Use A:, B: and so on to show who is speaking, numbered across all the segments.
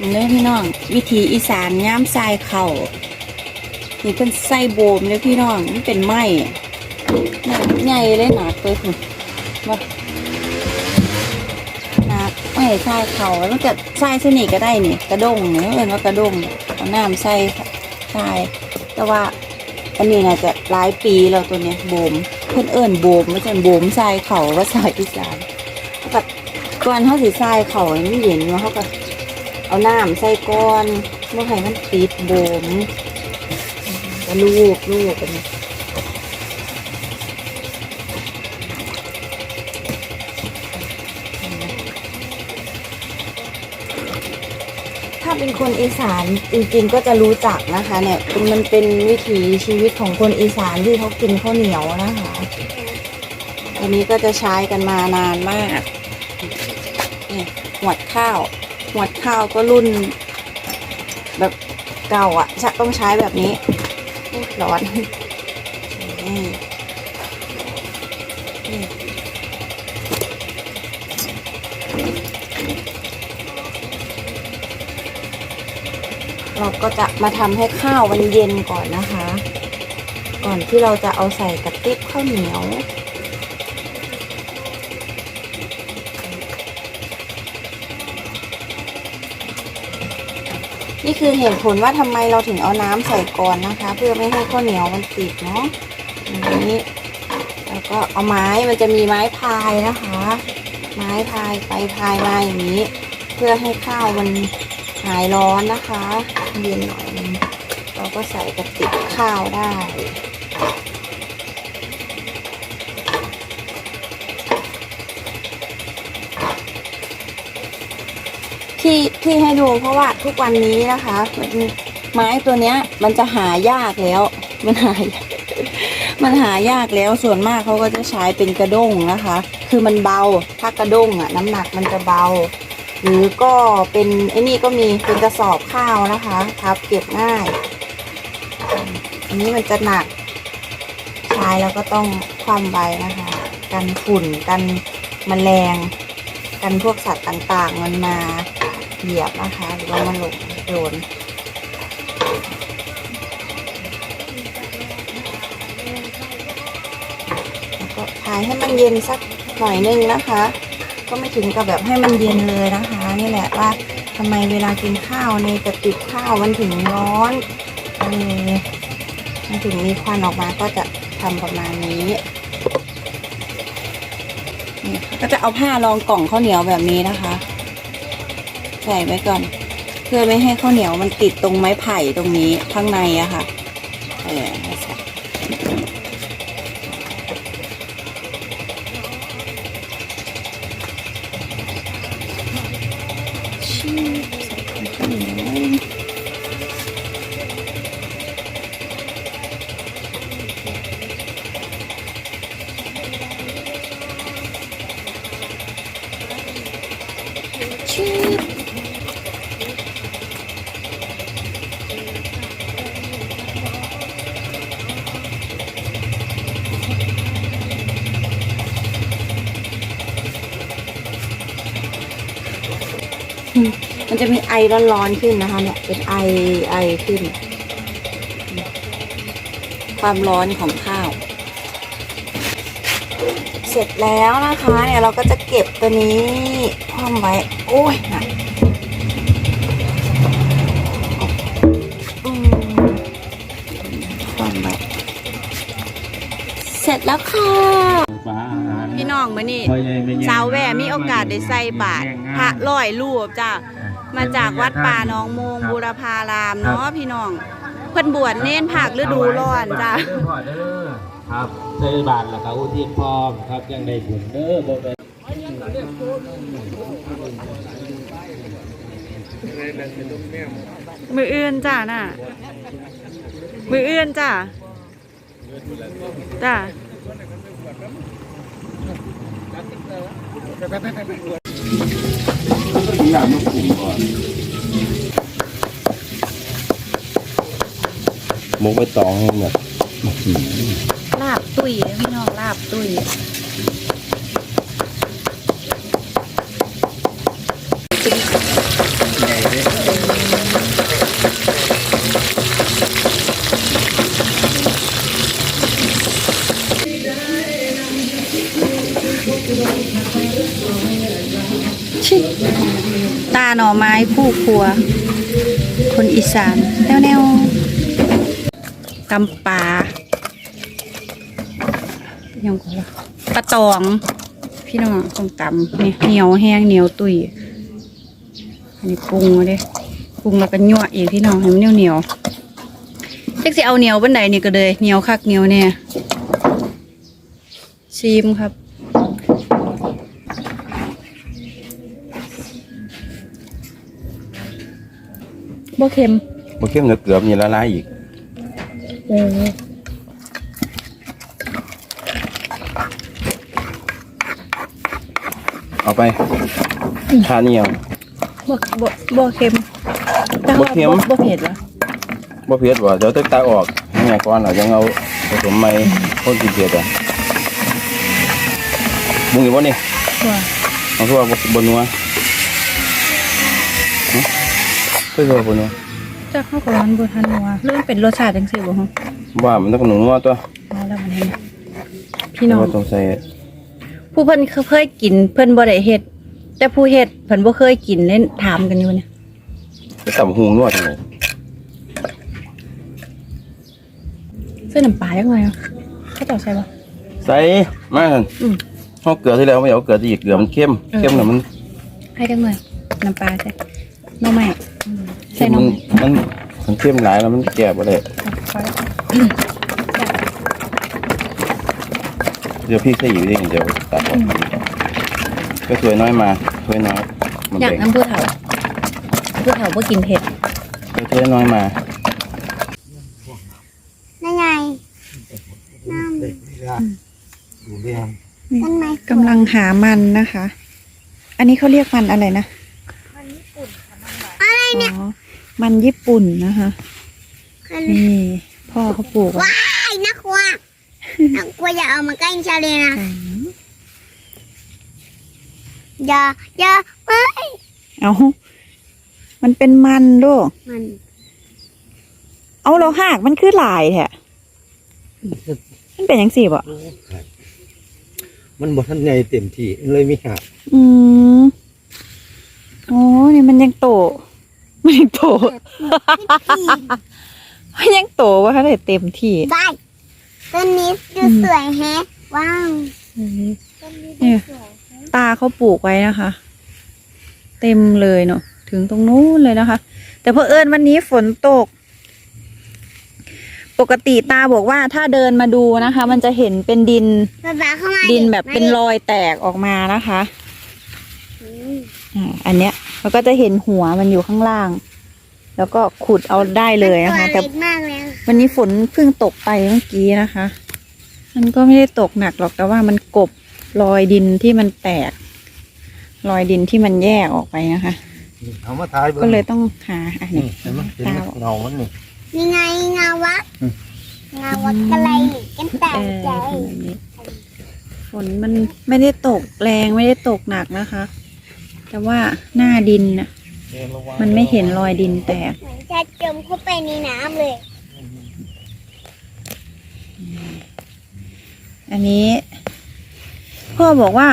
A: นี่เลยพี่น้อง วิถีอีสานย่ามทรายเข่านี่เป็นไส้โบมเลยพี่น้องมันเป็นไม้หนาใหญ่เลยหนาเปิดนี่ว่าหนาไม่ทรายเข่าแล้วจะทรายสนิทก็ได้นี่กระด้งเนี่ยเรียกว่ากระด้งเอาน้ำใส่ทรายแต่ว่าอันนี้น่าจะหลายปีแล้วตัวเนี้ยโบมเพื่อนเอิญโบมไม่ใช่โบมทรายเขาว่าทรายอีสานกับก่อนเขาสิทรายเขาไม่เย็นเนาเขาก็ เอาน้ำใส่ก้อนเมื่อให้มันติดโบมก็ลูกลูกกันนี้ถ้าเป็นคนอีสานจริงๆก็จะรู้จักนะคะ เนี่ยมันเป็นวิถีชีวิตของคนอีสานที่เขากินข้าวเหนียวนะคะอันนี้ก็จะใช้กันมานานมากนี่หวดข้าว หวดข้าวก็รุ่น แบบเก่าอะจะต้องใช้แบบนี้ร้อนเราก็จะมาทำให้ข้าวมันเย็นก่อนนะคะ ก่อนที่เราจะเอาใส่กระติบข้าวเหนียว นี่คือเหตุผลว่าทำไมเราถึงเอาน้ำใส่ก่อนนะคะ เพื่อไม่ให้ข้าวเหนียวมันติดเนาะอย่างนี้แล้วก็เอาไม้มันจะมีไม้พายนะคะ ไม้พายไปพายมาอย่างนี้ เพื่อให้ข้าวมันหายร้อนนะคะเย็นหน่อยเราก็ใส่กระติกข้าวได้ ที่ที่ให้ดูเพราะว่าทุกวันนี้นะคะมันไม้ตัวเนี้ย มันจะหายากแล้ว มันหายมันหายากแล้วส่วนมากเขาก็จะใช้เป็นกระด้งนะคะ คือมันเบาถ้ากระด้งอะน้ำหนักมันจะเบา หรือก็เป็นไอ้นี่ก็มีเป็นกระสอบข้าวนะคะพับเก็บง่าย อันนี้มันจะหนักใช้แล้วก็ต้องคว่ำใบนะคะ กันฝุ่นกันแมลง กันพวกสัตว์ต่างๆมันมา เหยียบนะคะหรือว่ามันหลงโดนแล้วก็ทายให้มันเย็นสักหน่อยนึงนะคะ ก็ไม่ถึงกับแบบให้มันเย็นเลยนะคะ นี่แหละว่าทำไมเวลากินข้าวในกระติกข้าวมันถึงร้อนเออมันถึงมีควันออกมาก็จะทำประมาณนี้ก็จะเอาผ้ารองกล่องข้าวเหนียวแบบนี้นะคะ ใส่ไว้ก่อน เพื่อไม่ให้ข้าวเหนียวมันติดตรงไม้ไผ่ตรงนี้ข้างในอะค่ะเออชิบใส่ข้าวเหนียวชิบ มันจะมีไอร้อนๆขึ้นนะคะ เนี่ยเป็นไอไอขึ้น ความร้อนของข้าว เสร็จแล้วนะคะเนี่ยเราก็จะเก็บตัวนี้คว่ำไว้ โอ้ยหนักอืมคว่ำไว้เสร็จแล้วค่ะพี่น้องมื้อนี้สาวแหวมีโอกาสได้ใส่บาตรพระร้อยรูปจ้า มาจากวัดป่าหนองโมงบูรพารามเนาะพี่น้อง เพิ่นบวชเน้นผักฤดูร้อนจ้า
B: เด้อพ่อเด้อครับใส่บาทแล้วก็อุทิศพร้อมครับยังได้บุญเด้อบ่เป็น
A: มืออื่นจ้าน่ะ มืออื่นจ้าจ้า
B: มุกไปตองให้หมด
A: ลาบตุยเด้อพี่น้องลาบตุย น่อไม้คู่ครัว คนอีสานแนวแนวตำปลายังก็ว่าปลาตอง พี่น้องตรงตำเนี่ยเหนียวแห้งเหนียวตุยอันนี้ปรุงเด้ปรุงแล้วก็ยั่วอีกพี่น้องให้มันเหนียวเหนียวเจ๊กสิเอาเหนียวบันไดนี่ก็เลยเหนียวคักเหนียวเนี่ยชิมครับ บ่เค็ม
C: โอเข้มเนื้อเกลือมีละลายอีก
A: เออ
C: เอาไปทาเนี่ยว
A: บ่บ่บ่เค็มแต่ว่า
C: บ่เค็ม
A: บ่เผ็ดเหรอ
C: บ่เผ็ดว่ะเดี๋ยวตึกตาออกเนี่ยก่อนเรายังเอาผสมใหม่คนกินเผ็ดอะมึงอยู่บ่นี่
A: ตัว
C: มันคือว่าบ่บ่นัวหึ คือว่าบ่นัว
A: จักเข้ากับมันบ่ทันว่าเริ่มเป็นรสชาติจังซี่บ่ฮะ
C: ว่ามันต้องหนูนัวตัว
A: เอาแล้วมันเห็นพี่น้อง
C: ต้องใส่
A: ผู้เพิ่นเคยกิน เพิ่นบ่ได้เฮ็ดแต่ผู้เฮ็ดเพิ่นบ่เคยกินเล่นถามกันอยู่เนี่ย
C: ไปตำหุงนัวจังได๋
A: ใส่น้ำปลาจังไงอะเขาเจ้าใส่บ่
C: ใส่มาหั่น
A: อืม
C: เฮาเกลือที่แล้วไม่เอาเกลือที่อีกเกลือมันเค็ม
A: เออ
C: เค็มแล้วมัน
A: ให้จังเลยน้ำปลาใส่หน้องใหม่ ใส่หน้
C: มั
A: อง
C: น
A: ใหม่
C: มันมันเค็มหลายแล้วมันแก่บ่ได้
A: พอแล้ว
C: เดี๋ยวพี่ใส่อีกนิดนึงเดี๋ยวตัดออกก็สวยน้อยมาสวยน้อยมัน
A: อยาก
C: แบ่ง
A: น้ำผู้เฒ่าผู้เฒ่าบ่กินเผ็ด
C: ก็สวยน้อยมา
D: นั่นไงนั่นนั่นไง
A: กำลังหามันนะคะ อันนี้เขาเรียกมันอะไรนะ
D: อะไรเนี่ย
A: อ๋อ มันญี่ปุ่นนะคะ
D: คือ
A: นี่พ่อเขาปลูกไว้
D: ว้ายนักกลัวนักกลัวอย่าเอามาใกล้ชาเลยนะอย่าอย่าไม่
A: เอามันเป็นมันลูก
D: มัน
A: เอาเราหากมันคือหลายแท้มันเป็นยังสี่บ่
E: มันบ่ทันใหญ่เต็มที่เลยมีหัก
A: อืมโอ้นี่มันยังโต มันยังโตมันยังโตว่าคะได้เต็มที่
D: ได้ต้นนี้ดูสวยแฮะ ว้าวต้นนี้
A: เนี่
D: ดู
A: ย
D: สวยแฮะ
A: ตาเขาปลูกไว้นะคะ เต็มเลยเนาะถึงตรงนู้นเลยนะคะ แต่เพอเอิญวันนี้ฝนตก ปกติตาบอกว่าถ้าเดินมาดูนะคะ มันจะเห็นเป็นดิน
D: ป๊าป๊าเข้ามา
A: ดินแบบเป็นร
D: อย
A: อยแตกออกมานะคะ อ่าอันเนี้ยมันก็จะเห็นหัวมันอยู่ข้างล่าง แล้วก็ขุดเอาได้เลยนะคะ
D: แต่
A: แต่
D: มากเลย
A: วันนี้ฝนเพิ่งตกไปเมื่อกี้นะคะ มันก็ไม่ได้ตกหนักหรอกแต่ว่ามันกบรอยดินที่มันแตก รอยดินที่มันแยกออกไปนะคะ
E: เอามาทายบิ่ง
A: ก็เลยต้องหาอัน
E: นี่
A: นี้
E: เห็นไหมเห็น
A: ตา
E: ไหม
A: บอก
E: เงามันนี่
D: นี่ไงเงาวัด
E: อืม
D: เงาวัดกะไรกันแต่
A: เออ
D: ใจ
A: แบบนี้ฝนมันไม่ได้ตกแรงไม่ได้ตกหนักนะคะ แต่ว่าหน้าดินน่ะ มันไม่เห็นรอยดินแตก
D: เหมือนจะจมเข้าไปในน้ำเลย
A: อันนี้ พ่อบอกว่า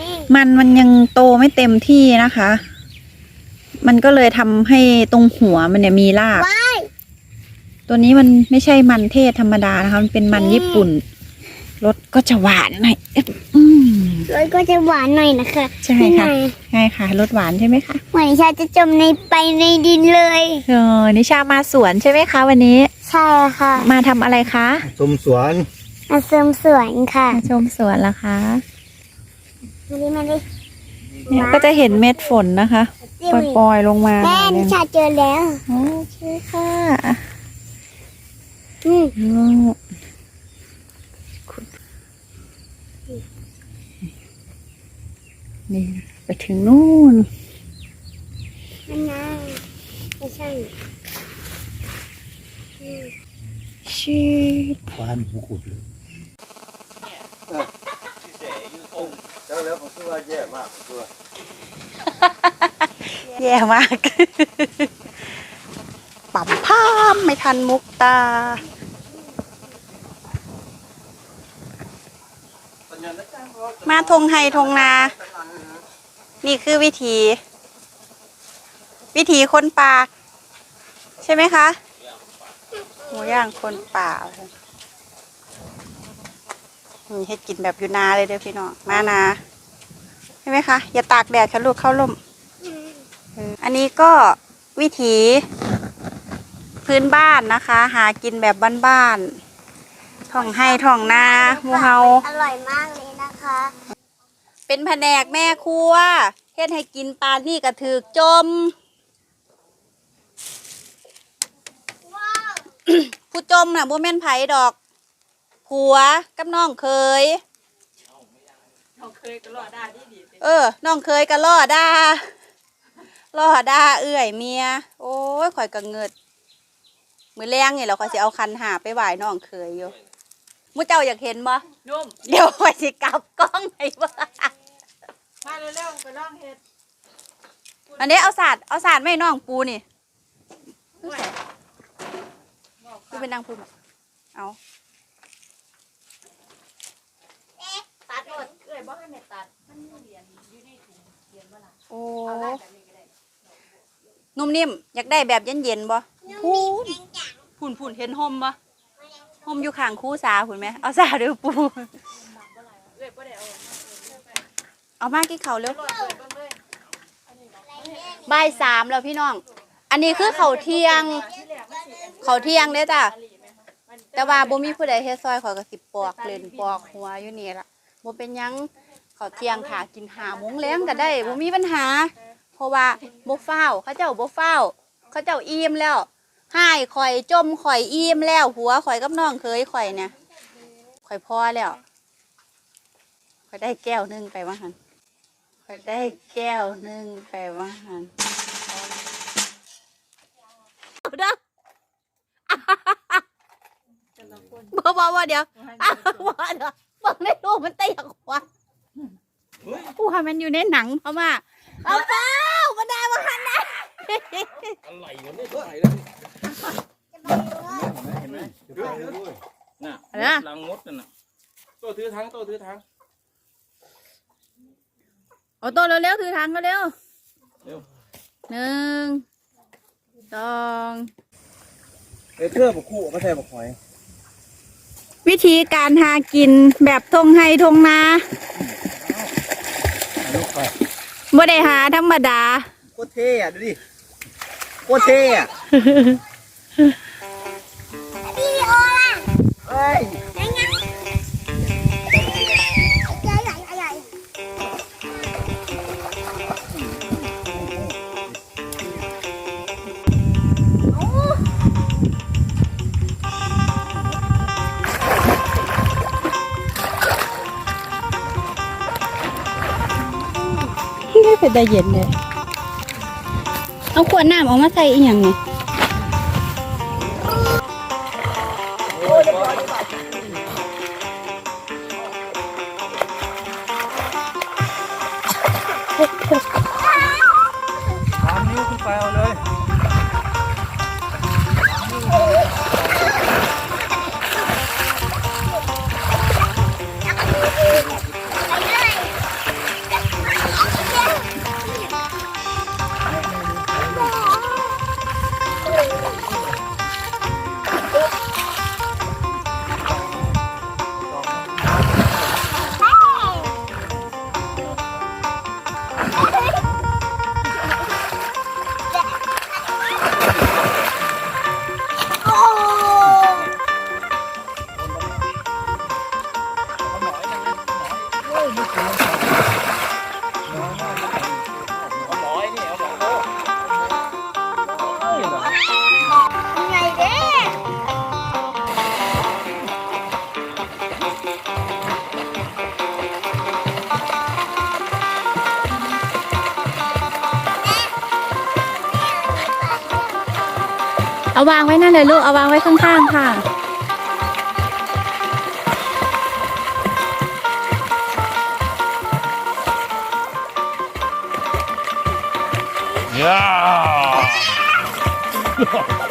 D: นี่
A: มันมันยังโตไม่เต็มที่นะคะ มันก็เลยทำให้ตรงหัวมันเนี่ยมีราก
D: ว้าย
A: ตัวนี้มันไม่ใช่มันเทศธรรมดานะคะ มันเป็นมันญี่ปุ่น รสก็จะหวานหน่อยเอ๊ะอืม
D: รสก็จะหวานหน่อยนะคะ
A: ใช่
D: นี่
A: ค่ะ
D: ไง
A: ใช่ค่ะรสหวานใช่ไหมคะ
D: เหมือนชาจะจมในไปในดินเลย
A: เออนิชามาสวนใช่ไหมคะ วันนี้
D: ใช่ค่ะ
A: มาทำอะไรคะ
E: สมสวน
D: มาเสริมสวนค่ะ
A: มาชมสวนละคะ
D: มาดิมาดิ
A: เนี่ยก็จะเห็นเม็ดฝนนะคะ
D: จิ้ม
A: ปล่อยๆลงมา
D: แม่นิชาเจอแล้ว
A: โอเคค่ะ
D: อืม
A: อืม นี่ไปถึงนู่น
D: นั่นไงไม่ใช่
A: ชีด
E: ควานหูขุดเลย
C: แล้วผมคิดว่าแย่มากตัว
A: แย่มาก ปั๊มพามไม่ทันมุกตา มาทงไฮทงนา นี่คือวิธี วิถีคนป่า ใช่ไหมคะหมูย่างคนป่านี่ให้กินแบบอยู่นาเลยเด้อพี่น้องมานาใช่ไหมคะ อย่าตากแดดค่ะลูกเข้าร่มอออันนี้ก็วิถีพื้นบ้านนะคะ หากินแบบบ้านๆ ท่องให้ท่องนาหมูเฮา
D: อร่อยมากเลยนะคะ
A: เป็นแผนกแม่ครัวเฮ็ดให้กินปลานี่กระถือกจม
D: ว้าว
A: ผู้จมน่ะบ่แม่นไผดอกผัวกับน้องเคยเออ น้องเคยก็ล่อด่าล่อด่าเอื้อยเมีย โอ้ยข่อยก็เงิด มือแรงนี่เราข่อยสิเอาคันหาไปไหว้น้องเคยอยู่ มูเจ้าอยากเห็นบ่นุ่มเดี๋ยวข่อยสิกลับกล้องให้เบ่ง
F: มาเร็วๆไปล่องเห็ด
A: อันนี้เอาสาดเอาสาดไม่น้องปูนี่คือเป็นนางปูบ่เอา
F: ตัดหมดเอ้ยบ่ให้แม่ตัด
A: โอ้นุ่มนิ่มอยากได้แบบเย็นๆบ่พูนพูนพูนเห็นห่มบ่ ห่มอยู่ข้างคู่สาพูนไหมเอาสาเด้อปู
F: เอา
A: มากี่เขาวเร็วบ่ายสามแล้วพี่น้อง อันนี้คือเขาวเที่ยง เขาวเที่ยงเด้อจ้ะแต่ว่าบ่มีผู้ใดเฮ็ดซอยขอยก็สิปอกเล่นปอกหัวอยู่นี่ล่ะบ่เป็นหยังเขาวเที่ยงค่ะกินหาโมงแล้งก็ได้บ่มีปัญหา เพราะว่าบ่ฟ้าวเขาเจ้าบ่ฟ้าวเขาเจ้าอิ่มแล้ว หายข่อยจมข่อยอิ่มแล้วหัวข่อยกับน้องเคยข่อยเนี่ยข่อยพอแล้วข่อยได้แก้วหนึงไปว่าหั่นข่อยได้แก้วหนึงไปว่าหั่นเอาเด้อบ่บ่บ่เดี๋ยวอ้าวบ่เดี๋ยวเบิ่งในรูปมันเตะขวาผู้ให้มันอยู่ในหนังเพราะว่าเอาเปล่าบ่ได้บ่หันนะ
C: อะไรวะเนี่ย เท่าไหร่แล้วน่ะ
A: นะ
C: ลังมดนั่นน่ะโตถือทั้งโตถือทั้ง
A: เอาตัวเร็วๆถือทางก็เร็ว
C: เร็ว
A: หนึ่งสอง
E: เอ้ยเทื่อบักคู่ก็ใช่บักหอย
A: วิธีการหากินแบบทงไฮทงนาบ่ได้หาธรรมดา
E: โคตรเท่อะดูดิโคตรเท่อะ
D: วิดีโอล่ะ
E: เอ้ย
D: ยังไงใหญ่ใหญ่ใหญ่
A: ไม่เป็นตาเย็นเลย เอาขวดน้ำออกมาใส่อีกอย่างนี่
E: ส วา
A: งไว้นั่นเลยลูก เอาวางไว้ข้างๆค่ะ
D: เ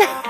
D: Yeah.